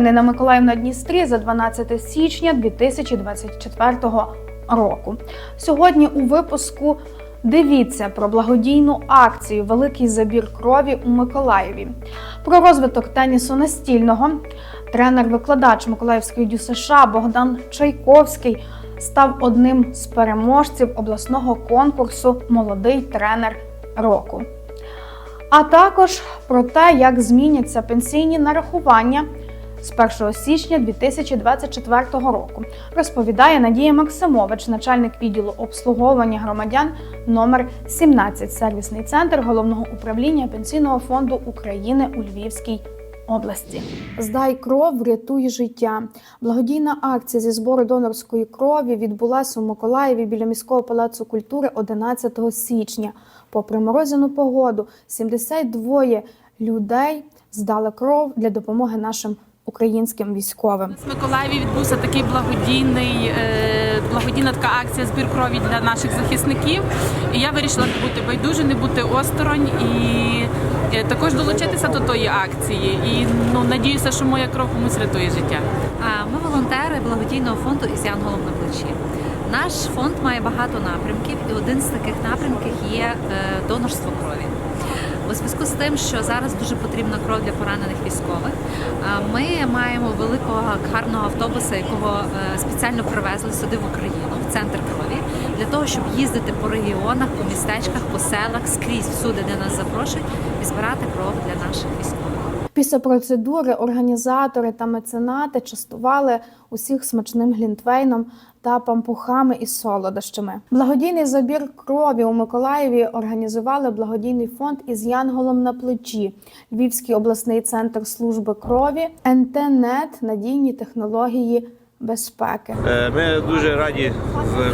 Новини на Миколаїв на Дністрі за 12 січня 2024 року. Сьогодні у випуску дивіться про благодійну акцію Великий забір крові у Миколаєві, про розвиток тенісу настільного. Тренер-викладач Миколаївської ДЮСШ Богдан Чайковський став одним з переможців обласного конкурсу Молодий тренер року. А також про те, як зміняться пенсійні нарахування з 1 січня 2024 року, розповідає Надія Максимович, начальник відділу обслуговування громадян номер 17, сервісний центр головного управління пенсійного фонду України у Львівській області. Здай кров, врятуй життя. Благодійна акція зі збору донорської крові відбулася у Миколаєві біля міського палацу культури 11 січня. Попри морозяну погоду, 72 людей здали кров для допомоги нашим українським військовим. В Миколаєві відбувся такий благодійний, е, благодійна така акція збір крові для наших захисників. І я вирішила не бути байдуже, не бути осторонь і е, також долучитися до тої акції. І ну надіюся, що моя кров комусь рятує життя. А Ми волонтери благодійного фонду із Янголом на плечі. Наш фонд має багато напрямків, і один з таких напрямків є е, донорство крові. У зв'язку з тим, що зараз дуже потрібна кров для поранених військових, ми маємо великого гарного автобуса, якого е, спеціально привезли сюди в Україну, в центр крові, для того, щоб їздити по регіонах, по містечках, по селах, скрізь всюди, де нас запрошують, і збирати кров для наших військових. Після процедури організатори та меценати частували усіх смачним глінтвейном та пампухами і солодощами. Благодійний забір крові у Миколаєві організували благодійний фонд із Янголом на плечі, Львівський обласний центр служби крові, НТНет, надійні технології безпеки. Е, Ми дуже раді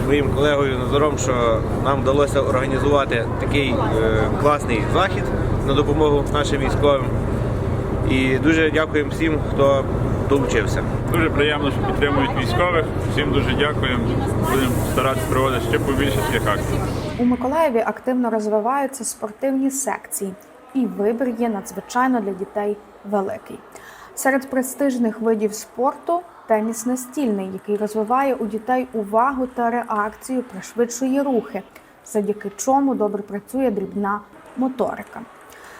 з моїм колегою Назаром, що нам вдалося організувати такий е, класний захід на допомогу нашим військовим. І дуже дякуємо всім, хто долучився. Дуже приємно, що підтримують військових. Всім дуже дякуємо. Будемо старатися проводити ще побільше таких акцій. У Миколаєві активно розвиваються спортивні секції, і вибір є надзвичайно для дітей великий. Серед престижних видів спорту теніс настільний, який розвиває у дітей увагу та реакцію, пришвидшує рухи, завдяки чому добре працює дрібна моторика.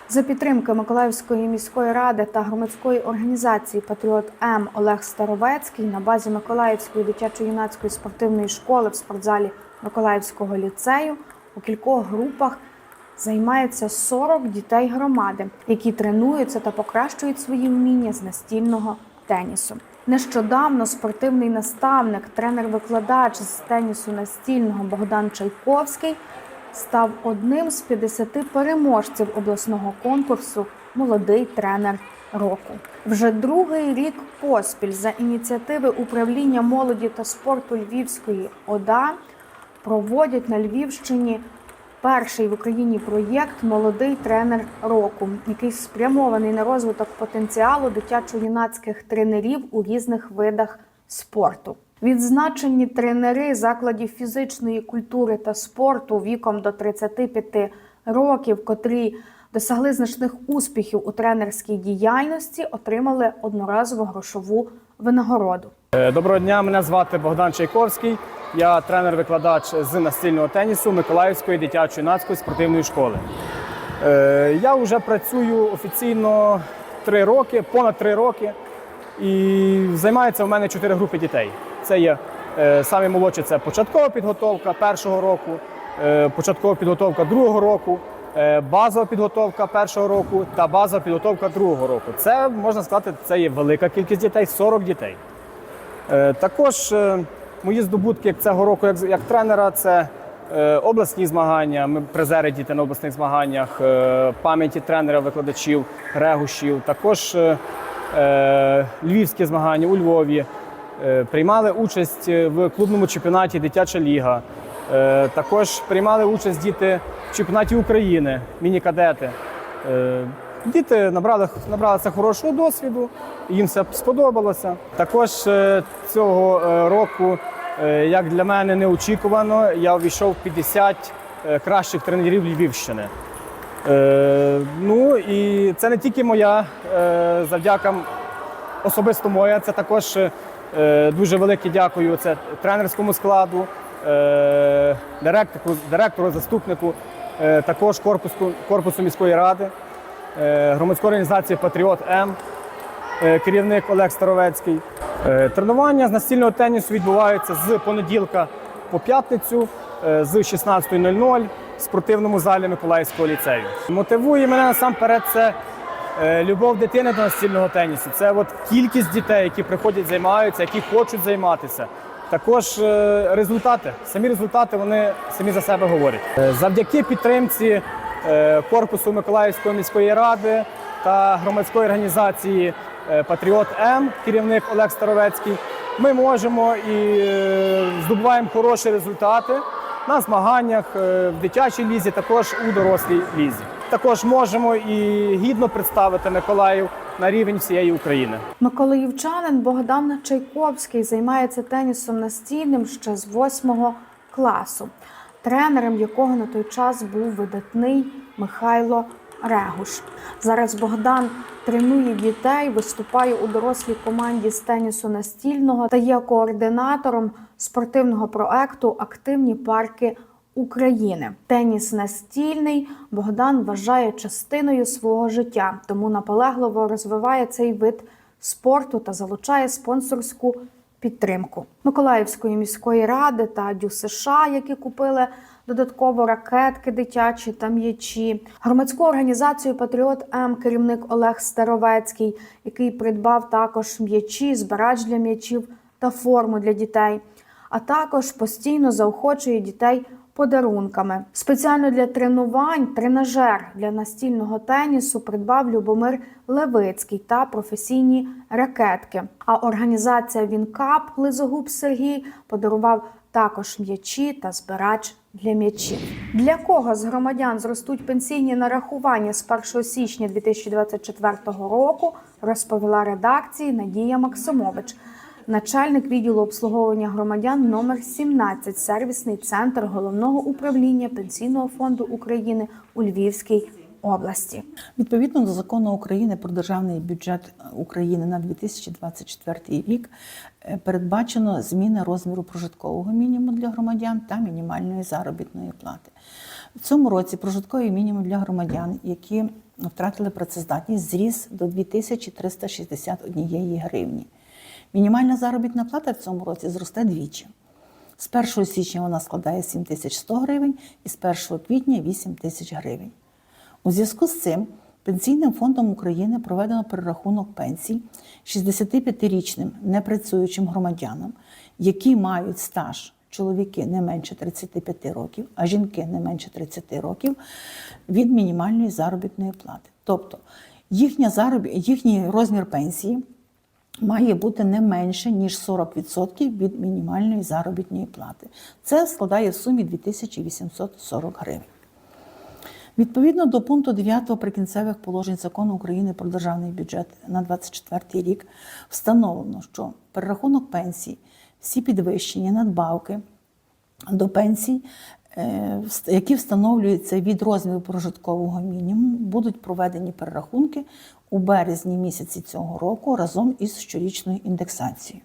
За підтримки Миколаївської міської ради та громадської організації Патріот М Олег Старовецький на базі Миколаївської дитячо-юнацької спортивної школи в спортзалі Миколаївського ліцею у кількох групах займається 40 дітей громади, які тренуються та покращують свої вміння з настільного тенісу. Нещодавно спортивний наставник, тренер-викладач з тенісу настільного Богдан Чайковський став одним з 50 переможців обласного конкурсу Молодий тренер року. Вже другий рік поспіль за ініціативи управління молоді та спорту Львівської ОДА проводять на Львівщині перший в Україні проєкт Молодий тренер року, який спрямований на розвиток потенціалу дитячо-юнацьких тренерів у різних видах спорту. Відзначені тренери закладів фізичної культури та спорту віком до 35 років, котрі досягли значних успіхів у тренерській діяльності, отримали одноразову грошову винагороду. Е, Доброго дня, мене звати Богдан Чайковський. Я тренер-викладач з настільного тенісу Миколаївської дитячо-юнацької спортивної школи. Е, Я вже працюю офіційно три роки, понад три роки. І займаються в мене чотири групи дітей. Це є е, самі молодші це початкова підготовка першого року, е, початкова підготовка другого року, е, базова підготовка першого року та базова підготовка другого року. Це можна сказати, це є велика кількість дітей 40 дітей. Також мої здобутки цього року, як, як тренера, це обласні змагання. Ми призери діти на обласних змаганнях, пам'яті тренера, викладачів, регушів. Також львівські змагання у Львові. Е, Приймали участь в клубному чемпіонаті Дитяча ліга. Е, Також приймали участь діти в чемпіонаті України, міні-кадети. Е, Діти набрали, набралися хорошого досвіду, їм все сподобалося. Також е, цього е, року, е, як для мене неочікувано, я увійшов в 50 е, кращих тренерів Львівщини. Е, Ну і це не тільки моя е, завдяка особисто моя. Це також е, дуже велике дякую. Це тренерському складу, е, директору, директору, заступнику, е, також корпусу, корпусу міської ради, е, громадської організації Патріот М, е, керівник Олег Старовецький. Е, тренування з настільного тенісу відбуваються з понеділка по п'ятницю е, з 16.00 в спортивному залі Миколаївського ліцею. Мотивує мене насамперед це е, любов дитини до настільного тенісу. Це от кількість дітей, які приходять, займаються, які хочуть займатися. Також е, результати. Самі результати вони самі за себе говорять. Е, Завдяки підтримці е, корпусу Миколаївської міської ради та громадської організації е, Патріот М, керівник Олег Старовецький, ми можемо і е, здобуваємо хороші результати на змаганнях е, в дитячій лізі, також у дорослій лізі. Також можемо і гідно представити Миколаїв на рівень всієї України. Миколаївчанин Богдан Чайковський займається тенісом настільним ще з восьмого класу, тренером якого на той час був видатний Михайло Регуш. Зараз Богдан тренує дітей, виступає у дорослій команді з тенісу настільного та є координатором спортивного проекту Активні парки України. Теніс настільний Богдан вважає частиною свого життя, тому наполегливо розвиває цей вид спорту та залучає спонсорську підтримку Миколаївської міської ради та Дю США, які купили додатково ракетки дитячі та м'ячі. Громадську організацію Патріот М керівник Олег Старовецький, який придбав також м'ячі, збирач для м'ячів та форму для дітей а також постійно заохочує дітей подарунками. Спеціально для тренувань тренажер для настільного тенісу придбав Любомир Левицький та професійні ракетки. А організація Вінкап Лизогуб Сергій подарував також м'ячі та збирач для м'ячів. Для кого з громадян зростуть пенсійні нарахування з 1 січня 2024 року, розповіла редакції Надія Максимович начальник відділу обслуговування громадян номер 17, сервісний центр головного управління Пенсійного фонду України у Львівській області. Відповідно до закону України про державний бюджет України на 2024 рік е, передбачено зміна розміру прожиткового мінімуму для громадян та мінімальної заробітної плати. В цьому році прожитковий мінімум для громадян, які втратили працездатність, зріс до 2361 гривні. Мінімальна заробітна плата в цьому році зросте двічі. З 1 січня вона складає 7100 гривень і з 1 квітня 8 тисяч гривень. У зв'язку з цим Пенсійним фондом України проведено перерахунок пенсій 65-річним непрацюючим громадянам, які мають стаж чоловіки не менше 35 років, а жінки не менше 30 років від мінімальної заробітної плати. Тобто їхня зароб... їхній розмір пенсії має бути не менше, ніж 40% від мінімальної заробітної плати. Це складає в сумі 2840 гривень. Відповідно до пункту 9 прикінцевих положень закону України про державний бюджет на 2024 рік встановлено, що перерахунок пенсій, всі підвищення, надбавки до пенсій, е, які встановлюються від розміру прожиткового мінімуму, будуть проведені перерахунки у березні місяці цього року разом із щорічною індексацією.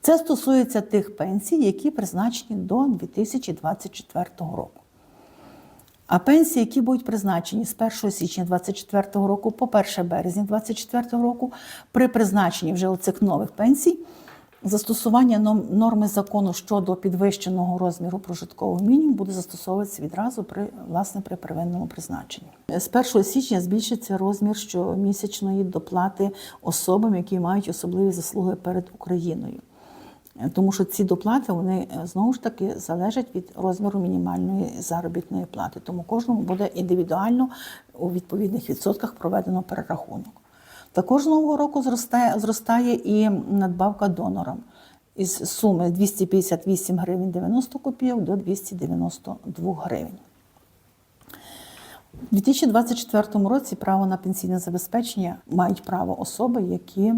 Це стосується тих пенсій, які призначені до 2024 року. А пенсії, які будуть призначені з 1 січня 2024 року по 1 березня 2024 року, при призначенні вже оцих нових пенсій, застосування норми закону щодо підвищеного розміру прожиткового мінімуму буде застосовуватися відразу при власне при первинному призначенні. З 1 січня збільшиться розмір щомісячної доплати особам, які мають особливі заслуги перед Україною. Тому що ці доплати вони е, знову ж таки залежать від розміру мінімальної заробітної плати. Тому кожному буде індивідуально у відповідних відсотках проведено перерахунок. Також нового року зростає, зростає і надбавка донорам із суми 258 гривень 90 копійок до 292 гривень. У 2024 році право на пенсійне забезпечення мають право особи, які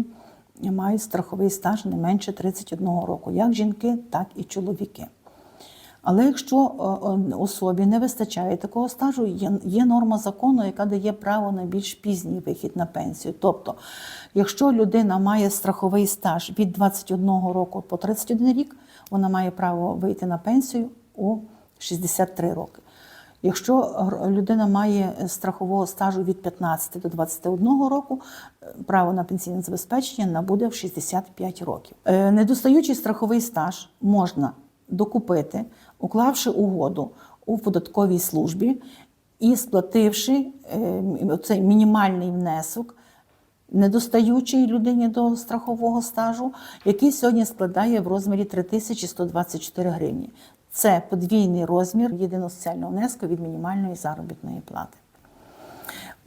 мають страховий стаж не менше 31 року, як жінки, так і чоловіки. Але якщо е, е, особі не вистачає такого стажу, є, є норма закону, яка дає право на більш пізній вихід на пенсію. Тобто, якщо людина має страховий стаж від 21 року по 31 рік, вона має право вийти на пенсію у 63 роки. Якщо людина має страхового стажу від 15 до 21 року, е, право на пенсійне забезпечення набуде в 65 років. Недостаючий страховий стаж можна докупити, уклавши угоду у податковій службі і сплативши е, цей мінімальний внесок недостаючий людині до страхового стажу, який сьогодні складає в розмірі 3124 гривні. Це подвійний розмір єдиного соціального внеску від мінімальної заробітної плати.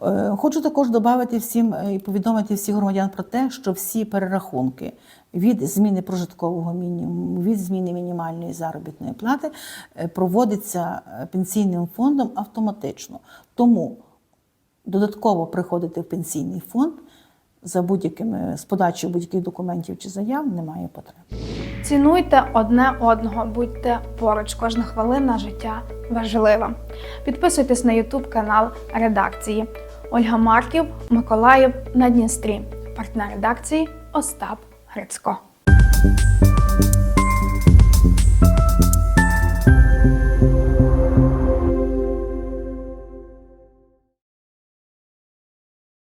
Е, Хочу також додати всім е, і повідомити всіх громадян про те, що всі перерахунки від зміни прожиткового мінімуму, від зміни мінімальної заробітної плати е, проводиться пенсійним фондом автоматично. Тому додатково приходити в пенсійний фонд за будь-якими з подачею будь-яких документів чи заяв немає потреби. Цінуйте одне одного, будьте поруч. Кожна хвилина життя важлива. Підписуйтесь на YouTube канал редакції. Ольга Марків, Миколаїв на Дністрі. Партнер редакції Остап Грицько.